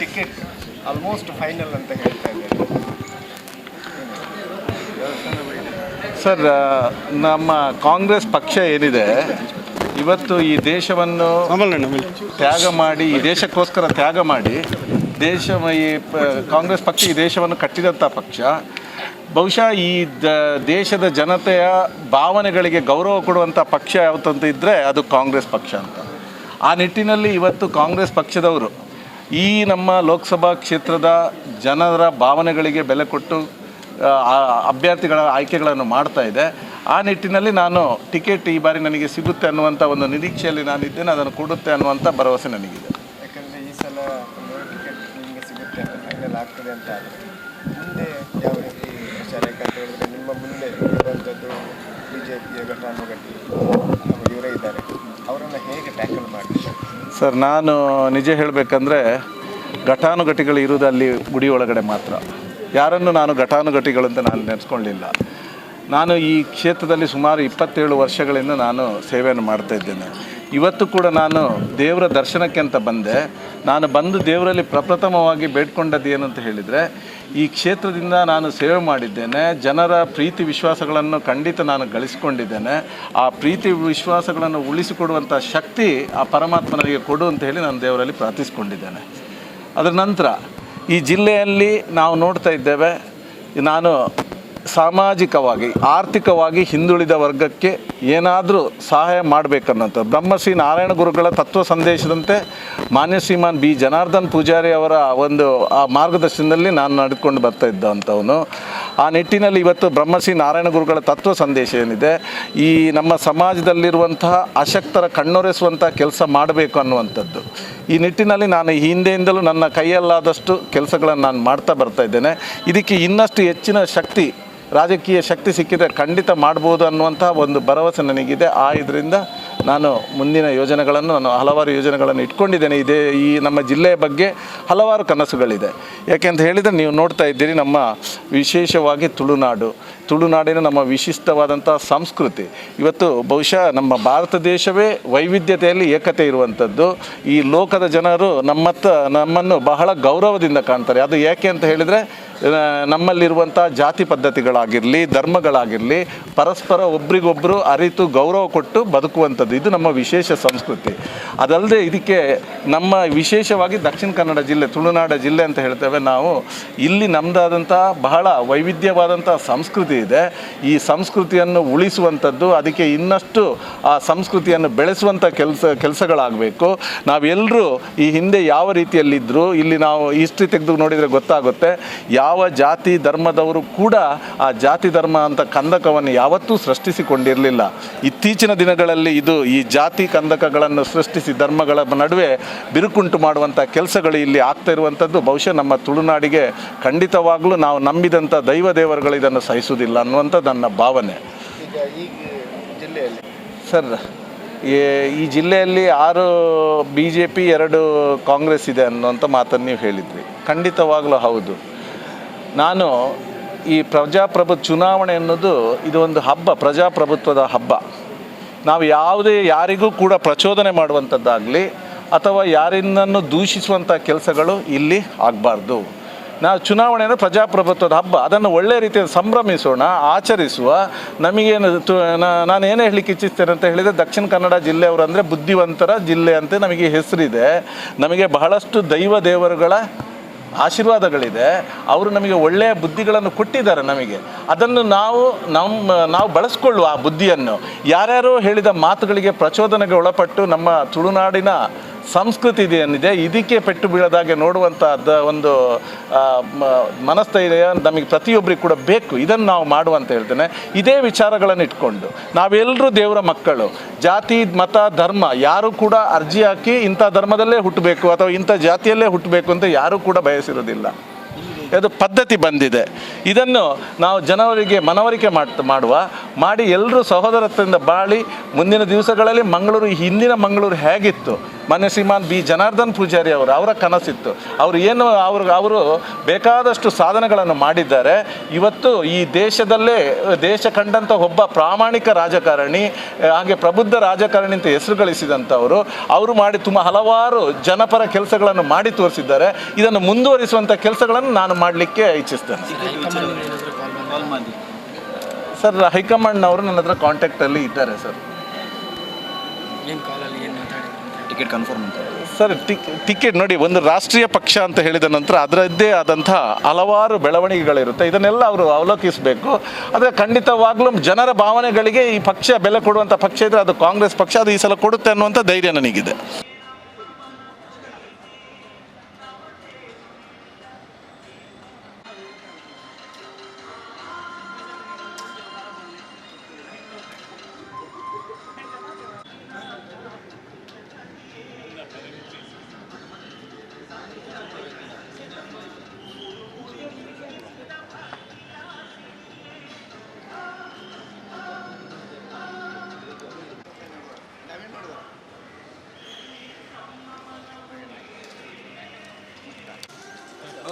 Ticket almost final ಅಂತ ಹೇಳ್ತಾ ಇದ್ದಾರೆ. ಸರ್ ನಮ್ಮ ಕಾಂಗ್ರೆಸ್ ಪಕ್ಷ ಏನಿದೆ ಇವತ್ತು ಈ ದೇಶವನ್ನು ತ್ಯಾಗ ಮಾಡಿ ಈ ದೇಶಕ್ಕೋಸ್ಕರ ತ್ಯಾಗ ಮಾಡಿ ದೇಶ ಈ ಪ- ಕಾಂಗ್ರೆಸ್ ಪಕ್ಷ ಈ ದೇಶವನ್ನು ಕಟ್ಟಿದಂಥ ಪಕ್ಷ ಬಹುಶಃ ಈ ದ ದೇಶದ ಜನತೆಯ ಭಾವನೆಗಳಿಗೆ ಗೌರವ ಕೊಡುವಂಥ ಪಕ್ಷ ಯಾವತ್ತಂತ ಇದ್ದರೆ ಅದು ಕಾಂಗ್ರೆಸ್ ಪಕ್ಷ ಅಂತ. ಆ ನಿಟ್ಟಿನಲ್ಲಿ ಇವತ್ತು ಕಾಂಗ್ರೆಸ್ ಪಕ್ಷದವರು ಈ ನಮ್ಮ ಲೋಕಸಭಾ ಕ್ಷೇತ್ರದ ಜನರ ಭಾವನೆಗಳಿಗೆ ಬೆಲೆ ಕೊಟ್ಟು ಅಭ್ಯರ್ಥಿಗಳ ಆಯ್ಕೆಗಳನ್ನು ಮಾಡ್ತಾ ಇದೆ. ಆ ನಿಟ್ಟಿನಲ್ಲಿ ನಾನು ಟಿಕೆಟ್ ಈ ಬಾರಿ ನನಗೆ ಸಿಗುತ್ತೆ ಅನ್ನುವಂಥ ಒಂದು ನಿರೀಕ್ಷೆಯಲ್ಲಿ ನಾನಿದ್ದೇನೆ. ಅದನ್ನು ಕೊಡುತ್ತೆ ಅನ್ನುವಂಥ ಭರವಸೆ ನನಗಿದೆ. ಯಾಕಂದರೆ ಈ ಸಲ ಟಿಕೆಟ್ ನಿಮಗೆ ಸಿಗುತ್ತೆ ಅಂತ ಫೈನಲ್ ಮುಂದೆ ಯಾವ ರೀತಿ ಪ್ರಚಾರ ನಿಮ್ಮ ಮುಂದೆ ಇರುವಂಥದ್ದು ಬಿ ಜೆ ಪಿಯ ಘಟನಾನುಘಟಿ ಇವರೇ ಇದ್ದಾರೆ. ಅವರನ್ನು ಹೇಗೆ ಟ್ಯಾಕಲ್ ಮಾಡಿ? ಸರ್, ನಾನು ನಿಜ ಹೇಳಬೇಕಂದ್ರೆ ಘಟಾನುಘಟಿಗಳು ಇರುವುದು ಅಲ್ಲಿ ಗುಡಿ ಒಳಗಡೆ ಮಾತ್ರ. ಯಾರನ್ನು ನಾನು ಘಟಾನುಘಟಿಗಳಂತ ನಾನು ನೆನೆಸ್ಕೊಳ್ಳಿಲ್ಲ. ನಾನು ಈ ಕ್ಷೇತ್ರದಲ್ಲಿ ಸುಮಾರು ಇಪ್ಪತ್ತೇಳು ವರ್ಷಗಳಿಂದ ನಾನು ಸೇವೆಯನ್ನು ಮಾಡ್ತಾ ಇದ್ದೇನೆ. ಇವತ್ತು ಕೂಡ ನಾನು ದೇವರ ದರ್ಶನಕ್ಕೆ ಅಂತ ಬಂದೆ. ನಾನು ಬಂದು ದೇವರಲ್ಲಿ ಪ್ರಪ್ರಥಮವಾಗಿ ಬೇಡ್ಕೊಂಡದ್ದು ಏನು ಅಂತ ಹೇಳಿದರೆ, ಈ ಕ್ಷೇತ್ರದಿಂದ ನಾನು ಸೇವೆ ಮಾಡಿದ್ದೇನೆ. ಜನರ ಪ್ರೀತಿ ವಿಶ್ವಾಸಗಳನ್ನು ಖಂಡಿತ ನಾನು ಗಳಿಸಿಕೊಂಡಿದ್ದೇನೆ. ಆ ಪ್ರೀತಿ ವಿಶ್ವಾಸಗಳನ್ನು ಉಳಿಸಿಕೊಡುವಂಥ ಶಕ್ತಿ ಆ ಪರಮಾತ್ಮನಿಗೆ ಕೊಡು ಅಂತ ಹೇಳಿ ನಾನು ದೇವರಲ್ಲಿ ಪ್ರಾರ್ಥಿಸಿಕೊಂಡಿದ್ದೇನೆ. ಅದರ ನಂತರ ಈ ಜಿಲ್ಲೆಯಲ್ಲಿ ನಾವು ನೋಡ್ತಾ ಇದ್ದೇವೆ, ನಾನು ಸಾಮಾಜಿಕವಾಗಿ, ಆರ್ಥಿಕವಾಗಿ ಹಿಂದುಳಿದ ವರ್ಗಕ್ಕೆ ಏನಾದರೂ ಸಹಾಯ ಮಾಡಬೇಕನ್ನೋಂಥ ಬ್ರಹ್ಮಶ್ರೀ ನಾರಾಯಣ ಗುರುಗಳ ತತ್ವ ಸಂದೇಶದಂತೆ ಮಾನ್ಯ ಶ್ರೀಮಾನ್ ಬಿ. ಜನಾರ್ದನ್ ಪೂಜಾರಿ ಅವರ ಒಂದು, ಆ ಮಾರ್ಗದರ್ಶನದಲ್ಲಿ ನಾನು ನಡೆದುಕೊಂಡು ಬರ್ತಾ ಇದ್ದಂಥವನು. ಆ ನಿಟ್ಟಿನಲ್ಲಿ ಇವತ್ತು ಬ್ರಹ್ಮಶ್ರೀ ನಾರಾಯಣ ಗುರುಗಳ ತತ್ವ ಸಂದೇಶ ಏನಿದೆ, ಈ ನಮ್ಮ ಸಮಾಜದಲ್ಲಿರುವಂತಹ ಅಶಕ್ತರ ಕಣ್ಣೊರೆಸುವಂಥ ಕೆಲಸ ಮಾಡಬೇಕು ಅನ್ನುವಂಥದ್ದು. ಈ ನಿಟ್ಟಿನಲ್ಲಿ ನಾನು ಹಿಂದೆಯಿಂದಲೂ ನನ್ನ ಕೈಯಲ್ಲಾದಷ್ಟು ಕೆಲಸಗಳನ್ನು ನಾನು ಮಾಡ್ತಾ ಬರ್ತಾ ಇದ್ದೇನೆ. ಇದಕ್ಕೆ ಇನ್ನಷ್ಟು ಹೆಚ್ಚಿನ ಶಕ್ತಿ ರಾಜಕೀಯ ಶಕ್ತಿ ಸಿಕ್ಕಿದರೆ ಖಂಡಿತ ಮಾಡ್ಬೋದು ಅನ್ನುವಂಥ ಒಂದು ಭರವಸೆ ನನಗಿದೆ. ಆ ಇದರಿಂದ ನಾನು ಮುಂದಿನ ಯೋಜನೆಗಳನ್ನು, ನಾನು ಹಲವಾರು ಯೋಜನೆಗಳನ್ನು ಇಟ್ಕೊಂಡಿದ್ದೇನೆ. ಇದೇ ಈ ನಮ್ಮ ಜಿಲ್ಲೆಯ ಬಗ್ಗೆ ಹಲವಾರು ಕನಸುಗಳಿದೆ. ಯಾಕೆಂತ ಹೇಳಿದರೆ, ನೀವು ನೋಡ್ತಾ ಇದ್ದೀರಿ ನಮ್ಮ ವಿಶೇಷವಾಗಿ ತುಳುನಾಡು. ತುಳುನಾಡಿನ ನಮ್ಮ ವಿಶಿಷ್ಟವಾದಂಥ ಸಂಸ್ಕೃತಿ. ಇವತ್ತು ಬಹುಶಃ ನಮ್ಮ ಭಾರತ ದೇಶವೇ ವೈವಿಧ್ಯತೆಯಲ್ಲಿ ಏಕತೆ ಇರುವಂಥದ್ದು. ಈ ಲೋಕದ ಜನರು ನಮ್ಮತ್ತ ನಮ್ಮನ್ನು ಬಹಳ ಗೌರವದಿಂದ ಕಾಣ್ತಾರೆ. ಅದು ಯಾಕೆ ಅಂತ ಹೇಳಿದರೆ ನಮ್ಮಲ್ಲಿರುವಂಥ ಜಾತಿ ಪದ್ಧತಿಗಳಾಗಿರಲಿ, ಧರ್ಮಗಳಾಗಿರಲಿ, ಪರಸ್ಪರ ಒಬ್ರಿಗೊಬ್ಬರು ಅರಿತು ಗೌರವ ಕೊಟ್ಟು ಬದುಕುವಂಥದ್ದು ಇದು ನಮ್ಮ ವಿಶೇಷ ಸಂಸ್ಕೃತಿ. ಅದಲ್ಲದೆ ಇದಕ್ಕೆ ನಮ್ಮ ವಿಶೇಷವಾಗಿ ದಕ್ಷಿಣ ಕನ್ನಡ ಜಿಲ್ಲೆ, ತುಳುನಾಡ ಜಿಲ್ಲೆ ಅಂತ ಹೇಳ್ತೇವೆ ನಾವು, ಇಲ್ಲಿ ನಮ್ಮದಾದಂಥ ಬಹಳ ವೈವಿಧ್ಯವಾದಂಥ ಸಂಸ್ಕೃತಿ ಇದೆ. ಈ ಸಂಸ್ಕೃತಿಯನ್ನು ಉಳಿಸುವಂಥದ್ದು, ಅದಕ್ಕೆ ಇನ್ನಷ್ಟು ಆ ಸಂಸ್ಕೃತಿಯನ್ನು ಬೆಳೆಸುವಂಥ ಕೆಲಸ, ಕೆಲಸಗಳಾಗಬೇಕು. ನಾವೆಲ್ಲರೂ ಈ ಹಿಂದೆ ಯಾವ ರೀತಿಯಲ್ಲಿದ್ದರು ಇಲ್ಲಿ ನಾವು ಹಿಸ್ಟ್ರಿ ತೆಗೆದು ನೋಡಿದರೆ ಗೊತ್ತಾಗುತ್ತೆ, ಯಾವ ಜಾತಿ ಧರ್ಮದವರು ಕೂಡ ಆ ಜಾತಿ ಧರ್ಮ ಅಂತ ಕಂದಕವನ್ನು ಯಾವತ್ತೂ ಸೃಷ್ಟಿಸಿಕೊಂಡಿರಲಿಲ್ಲ. ಇತ್ತೀಚಿನ ದಿನಗಳಲ್ಲಿ ಇದು ಈ ಜಾತಿ ಕಂದಕಗಳನ್ನು ಸೃಷ್ಟಿಸಿ ಧರ್ಮಗಳ ನಡುವೆ ಬಿರುಕುಂಟು ಮಾಡುವಂಥ ಕೆಲಸಗಳು ಇಲ್ಲಿ ಆಗ್ತಾ ಇರುವಂಥದ್ದು. ಬಹುಶಃ ನಮ್ಮ ತುಳುನಾಡಿಗೆ ಖಂಡಿತವಾಗಲೂ ನಾವು ನಂಬಿದಂಥ ದೈವ ದೇವರುಗಳು ಇದನ್ನು ಸಹಿಸುವುದಿಲ್ಲ ಅನ್ನುವಂಥದ್ದು ನನ್ನ ಭಾವನೆ. ಸರ್ ಈ- ಈ ಜಿಲ್ಲೆಯಲ್ಲಿ ಆರು ಬಿ ಜೆ ಪಿ ಎರಡು ಕಾಂಗ್ರೆಸ್ ಇದೆ ಅನ್ನುವಂಥ ಮಾತನ್ನು ನೀವು ಹೇಳಿದ್ರಿ. ಖಂಡಿತವಾಗಲೂ ಹೌದು. ನಾನು ಈ ಪ್ರಜಾಪ್ರಭು ಚುನಾವಣೆ ಅನ್ನೋದು ಇದು ಒಂದು ಹಬ್ಬ, ಪ್ರಜಾಪ್ರಭುತ್ವದ ಹಬ್ಬ. ನಾವು ಯಾವುದೇ ಯಾರಿಗೂ ಕೂಡ ಪ್ರಚೋದನೆ ಮಾಡುವಂಥದ್ದಾಗಲಿ ಅಥವಾ ಯಾರಿಂದನ್ನು ದೂಷಿಸುವಂಥ ಕೆಲಸಗಳು ಇಲ್ಲಿ ಆಗಬಾರ್ದು. ನಾವು ಚುನಾವಣೆ ಅಂದರೆ ಪ್ರಜಾಪ್ರಭುತ್ವದ ಹಬ್ಬ. ಅದನ್ನು ಒಳ್ಳೆಯ ರೀತಿಯಲ್ಲಿ ಸಂಭ್ರಮಿಸೋಣ, ಆಚರಿಸುವ. ನಮಗೇನು ನಾನು ಏನೇ ಹೇಳಲಿಕ್ಕೆ ಇಚ್ಛಿಸ್ತೇನೆ ಅಂತ ಹೇಳಿದರೆ ದಕ್ಷಿಣ ಕನ್ನಡ ಜಿಲ್ಲೆಯವರು ಅಂದರೆ ಬುದ್ಧಿವಂತರ ಜಿಲ್ಲೆ ಅಂತ ನಮಗೆ ಹೆಸರಿದೆ. ನಮಗೆ ಬಹಳಷ್ಟು ದೈವ ದೇವರುಗಳ ಆಶೀರ್ವಾದಗಳಿದೆ. ಅವರು ನಮಗೆ ಒಳ್ಳೆಯ ಬುದ್ಧಿಗಳನ್ನು ಕೊಟ್ಟಿದ್ದಾರೆ ನಮಗೆ. ಅದನ್ನು ನಾವು ನಮ್ಮ ನಾವು ಬಳಸ್ಕೊಳ್ಳುವ ಆ ಬುದ್ಧಿಯನ್ನು. ಯಾರ್ಯಾರೋ ಹೇಳಿದ ಮಾತುಗಳಿಗೆ ಪ್ರಚೋದನೆಗೆ ಒಳಪಟ್ಟು ನಮ್ಮ ತುಳುನಾಡಿನ ಸಂಸ್ಕೃತಿ ಏನಿದೆ ಇದಕ್ಕೆ ಪೆಟ್ಟು ಬೀಳದಾಗೆ ನೋಡುವಂಥ ಒಂದು ಮನಸ್ಥೈರ್ಯ ನಮಗೆ ಪ್ರತಿಯೊಬ್ಬರಿಗೆ ಕೂಡ ಬೇಕು. ಇದನ್ನು ನಾವು ಮಾಡುವಂತ ಹೇಳ್ತೇನೆ. ಇದೇ ವಿಚಾರಗಳನ್ನು ಇಟ್ಕೊಂಡು, ನಾವೆಲ್ಲರೂ ದೇವರ ಮಕ್ಕಳು. ಜಾತಿ, ಮತ, ಧರ್ಮ, ಯಾರು ಕೂಡ ಅರ್ಜಿ ಹಾಕಿ ಇಂಥ ಧರ್ಮದಲ್ಲೇ ಹುಟ್ಟಬೇಕು ಅಥವಾ ಇಂಥ ಜಾತಿಯಲ್ಲೇ ಹುಟ್ಟಬೇಕು ಅಂತ ಯಾರೂ ಕೂಡ ಬಯಸಿರೋದಿಲ್ಲ. ಅದು ಪದ್ಧತಿ ಬಂದಿದೆ. ಇದನ್ನು ನಾವು ಜನವರಿಗೆ ಮನವರಿಕೆ ಮಾಡ್, ಮಾಡುವ ಮಾಡಿ ಎಲ್ಲರೂ ಸಹೋದರತ್ವದಿಂದ ಬಾಳಿ ಮುಂದಿನ ದಿವಸಗಳಲ್ಲಿ ಮಂಗಳೂರು, ಹಿಂದಿನ ಮಂಗಳೂರು ಹೇಗಿತ್ತು? ಮನೆ ಶ್ರೀಮಾನ್ ಬಿ. ಜನಾರ್ದನ್ ಪೂಜಾರಿ ಅವರು, ಅವರ ಕನಸಿತ್ತು. ಅವರು ಏನು, ಅವರು ಅವರು ಬೇಕಾದಷ್ಟು ಸಾಧನೆಗಳನ್ನು ಮಾಡಿದ್ದಾರೆ. ಇವತ್ತು ಈ ದೇಶದಲ್ಲೇ, ದೇಶ ಕಂಡಂಥ ಒಬ್ಬ ಪ್ರಾಮಾಣಿಕ ರಾಜಕಾರಣಿ, ಹಾಗೆ ಪ್ರಬುದ್ಧ ರಾಜಕಾರಣಿ ಅಂತ ಹೆಸರು ಗಳಿಸಿದಂಥವರು, ಅವರು ಮಾಡಿ ತುಂಬ ಹಲವಾರು ಜನಪರ ಕೆಲಸಗಳನ್ನು ಮಾಡಿ ತೋರಿಸಿದ್ದಾರೆ. ಇದನ್ನು ಮುಂದುವರಿಸುವಂಥ ಕೆಲಸಗಳನ್ನು ನಾನು ಮಾಡಲಿಕ್ಕೆ ಇಚ್ಛಿಸ್ತೇನೆ. ಕಾಲ್ ಹೈಕಮಾಂಡ್ ಸರ್ ಹೈಕಮಾಂಡ್ನವರು ನನ್ನ ಹತ್ರ ಕಾಂಟ್ಯಾಕ್ಟಲ್ಲಿ ಇದ್ದಾರೆ ಸರ್. ಏನು ಕಾಲಲ್ಲಿ ಏನು ಮಾತಾಡಿದ್ರು ಟಿಕೆಟ್ ಕನ್ಫರ್ಮ್ ಅಂತ ಸರ್ ಟಿಕ್ ಟಿಕೆಟ್ ನೋಡಿ ಒಂದು ರಾಷ್ಟ್ರೀಯ ಪಕ್ಷ ಅಂತ ಹೇಳಿದ ನಂತರ ಅದರದ್ದೇ ಆದಂತಹ ಹಲವಾರು ಬೆಳವಣಿಗೆಗಳಿರುತ್ತೆ. ಇದನ್ನೆಲ್ಲ ಅವರು ಅವಲೋಕಿಸಬೇಕು. ಆದರೆ ಖಂಡಿತವಾಗ್ಲೂ ಜನರ ಭಾವನೆಗಳಿಗೆ ಈ ಪಕ್ಷ ಬೆಲೆ ಕೊಡುವಂಥ ಪಕ್ಷ ಇದ್ದರೆ ಅದು ಕಾಂಗ್ರೆಸ್ ಪಕ್ಷ ಅದು ಈ ಸಲ ಕೊಡುತ್ತೆ ಅನ್ನುವಂಥ ಧೈರ್ಯ ನನಗಿದೆ.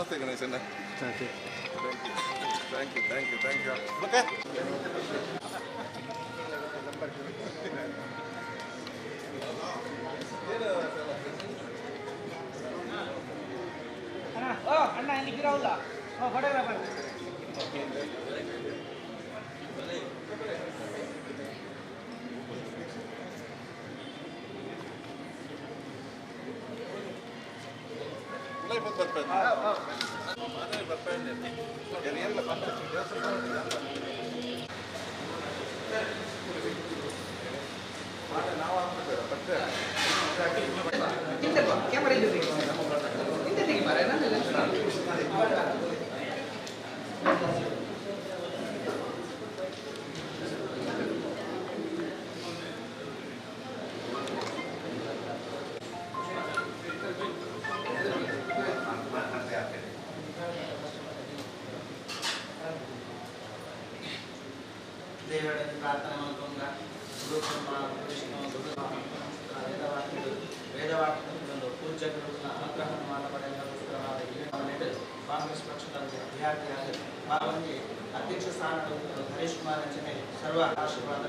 பார்த்து Ganesan thank you thank you thank you thank you okay அண்ணா அண்ணா இன்னைக்கு ராவுலா ஓ ஃபோட்டோகிராஃபர் ಥ್ಯಾಂಕ್ ಯು ಥ್ಯಾಂಕ್ ಮರ ಥ್ಯಾಂಕ್ ಯು ದೇವರಲ್ಲಿ ಪ್ರಾರ್ಥನೆ ಮಾಡ್ಕೊಂಡ ಗುರು ಬ್ರಹ್ಮ ವಿಷ್ಣು ಗುರು ವೇದವಾಕ್ಯಗಳು ವೇದವಾಕ್ಯಗಳು ಪೂಜ್ಯಗಳ ಅನುಗ್ರಹ ಮಾಡ ಪಡೆಯಲಿಕ್ಕೋಸ್ಕರವಾದ ಕಾಂಗ್ರೆಸ್ ಪಕ್ಷದ ಅಭ್ಯರ್ಥಿಯಾದ ಭಾಗವಾಗಿ ಅಧ್ಯಕ್ಷ ಸ್ಥಾನವನ್ನು ಹರೀಶ್ ಕುಮಾರ್ ಸರ್ವ ಆಶೀರ್ವಾದ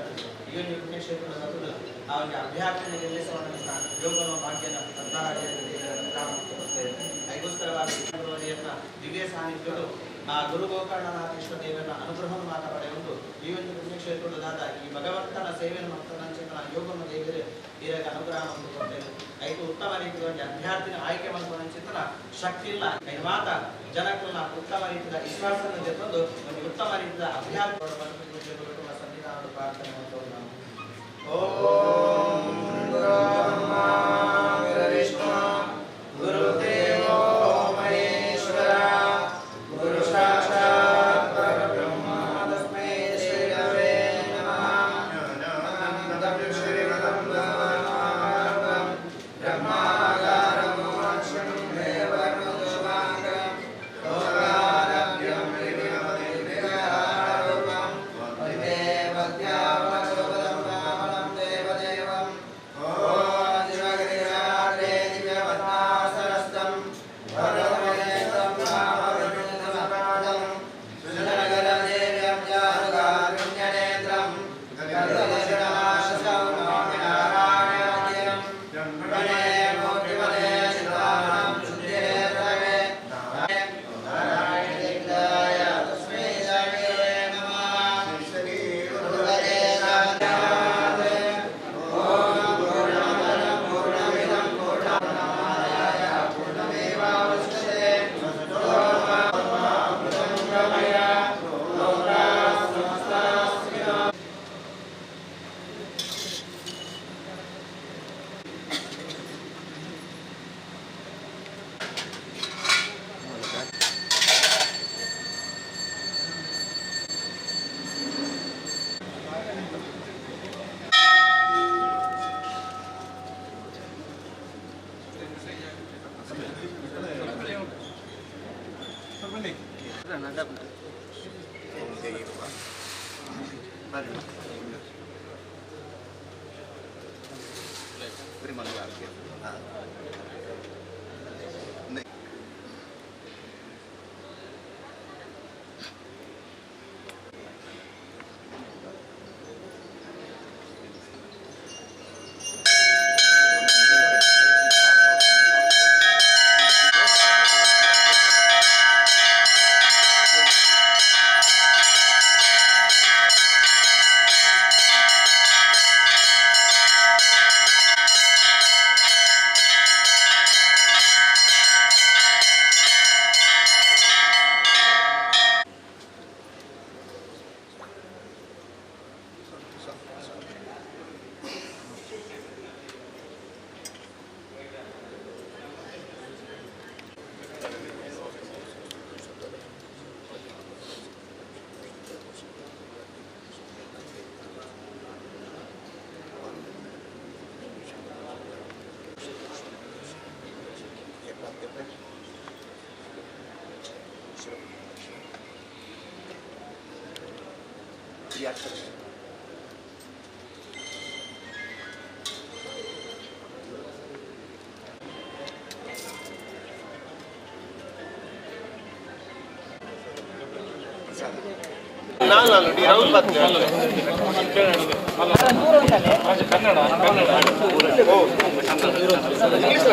ಈ ಕ್ಷೇತ್ರದ ಮೊದಲು ಅವರಿಗೆ ಅಭ್ಯರ್ಥಿ ನಿಲ್ಲಿಸುವಂತಹ ಯೋಗನ ಭಾಗ್ಯನ ಪದ್ಮರಾಜರಿಗೆ ಅನುಗ್ರಹ ಕೊಡುತ್ತೇವೆ ಅದಕ್ಕೋಸ್ಕರವಾದ ಗುರುವರಿಯನ್ನ ದಿವ್ಯ ಸಾನ್ನಿಧ್ಯಗಳು ಆ ಗುರು ಗೋಕರ್ಣನಾಥೇಶ್ವರ ದೇವರ ಅನುಗ್ರಹವನ್ನು ಮಾತ್ರ ಪಡೆಯುವುದು ಈ ಒಂದು ಪುಣ್ಯಕ್ಷೇತ್ರದಾದ ಈ ಭಗವಂತನ ಸೇವೆಯನ್ನು ಮತ್ತನ ಯೋಗವನ್ನು ದೇವರು ಇದಕ್ಕೆ ಅನುಗ್ರಹವನ್ನು ಕೊಡ್ತೇವೆ ಐದು ಉತ್ತಮ ರೀತಿಯಲ್ಲಿ ಅಭ್ಯರ್ಥಿನ ಆಯ್ಕೆ ಮಾಡ್ಕೊಳ್ಳೋ ಚಿಂತನ ಶಕ್ತಿ ಇಲ್ಲ. ಮಾತ ನಾವು ಉತ್ತಮ ರೀತಿಯ ವಿಶ್ವಾಸವನ್ನು ತೆಗೆದು ಒಂದು ಉತ್ತಮ ರೀತಿಯ ಅಭ್ಯರ್ಥಿ ಸಂವಿಧಾನದ ಪ್ರಾರ್ಥನೆ ಮಾಡ್ತೇವೆ ನಾವು. ಓಂ が長くなってい。ಯಾಕೆ? ನಾನು ನಾನು ಡಿ ರಾಹುಲ್ ಬಾತ್ ಕನ್ನಡ ಕನ್ನಡ ಇಂಗ್ಲಿಷ್